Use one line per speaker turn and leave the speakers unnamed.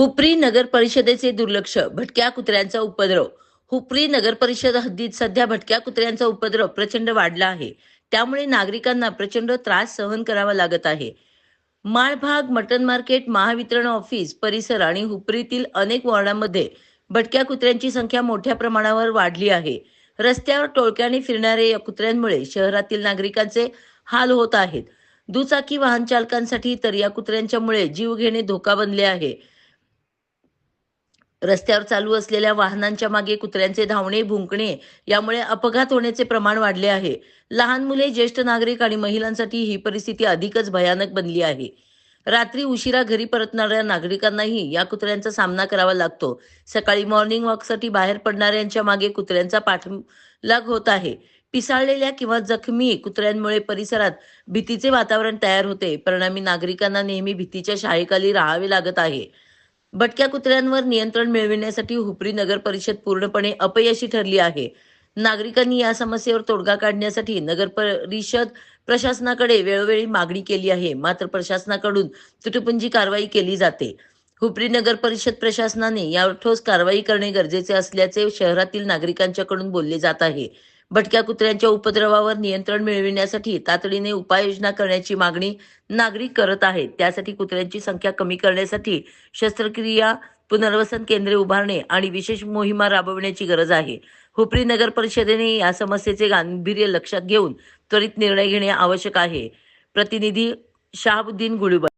हुपरी नगर परिषदेचे दुर्लक्ष भटक्या कुत्र्यांचा उपद्रव. हुपरी नगर परिषद हद्दीत सध्या भटक्या कुत्र्यांचा उपद्रव प्रचंड वाढला आहे. त्यामुळे नागरिकांना प्रचंड त्रास सहन करावा लागत आहे. Malbhag mutton market Mahavitaran office परिसर आणि हुपरीतील अनेक वॉर्डांमध्ये भटक्या कुत्र्यांची संख्या मोठ्या प्रमाणावर वाढली आहे. रस्त्यावर टोळक्याने फिरणाऱ्या या कुत्र्यांमुळे शहरातील नागरिकांचे हाल होत आहेत. दुचाकी वाहन चालकांसाठी तर या कुत्र्यांच्यामुळे जीव घेणे धोका बनले आहे. रस्त्यावर चालू असलेल्या वाहनांच्या मागे कुत्र्यांचे धावणे भुंकणे यामुळे अपघात होण्याचे प्रमाण वाढले आहे. लहान मुले ज्येष्ठ नागरिक आणि महिलांसाठी ही परिस्थिती अधिकच भयानक बनली आहे. रात्री उशिरा घरी परतणाऱ्या नागरिकांनाही या कुत्र्यांचा सामना करावा लागतो. सकाळी मॉर्निंग वॉकसाठी बाहेर पडणाऱ्यांच्या मागे कुत्र्यांचा पाठलाग होत आहे. पिसाळलेल्या किंवा जखमी कुत्र्यांमुळे परिसरात भीतीचे वातावरण तयार होते. परिणामी नागरिकांना नेहमी भीतीच्या शाळेखाली राहावे लागत आहे. भटक्या कुत्र्यांवर नियंत्रण मिळविण्यासाठी हुपरी नगर परिषद पूर्णपणे अपयशी ठरली आहे. नागरिकांनी या समस्येवर तोडगा काढण्यासाठी नगर परिषद प्रशासनाकडे वेळोवेळी मागणी केली आहे. मात्र प्रशासनाकडून तुटपुंजी कारवाई केली जाते. हुपरी नगर परिषद प्रशासनाने यावर ठोस कारवाई करणे गरजेचे असल्याचे शहरातील नागरिकांच्याकडून बोलले जात आहे. भटक्या कुत्र्यांच्या उपद्रवावर नियंत्रण मिळविण्यासाठी तातडीने उपाययोजना करण्याची मागणी नागरिक करत आहेत. त्यासाठी कुत्र्यांची संख्या कमी करण्यासाठी शस्त्रक्रिया पुनर्वसन केंद्रे उभारणे आणि विशेष मोहिमा राबविण्याची गरज आहे. हुपरी नगर परिषदेने या समस्येचे गांभीर्य लक्षात घेऊन त्वरित निर्णय घेणे आवश्यक आहे. प्रतिनिधी शहाबुद्दीन गुळुबा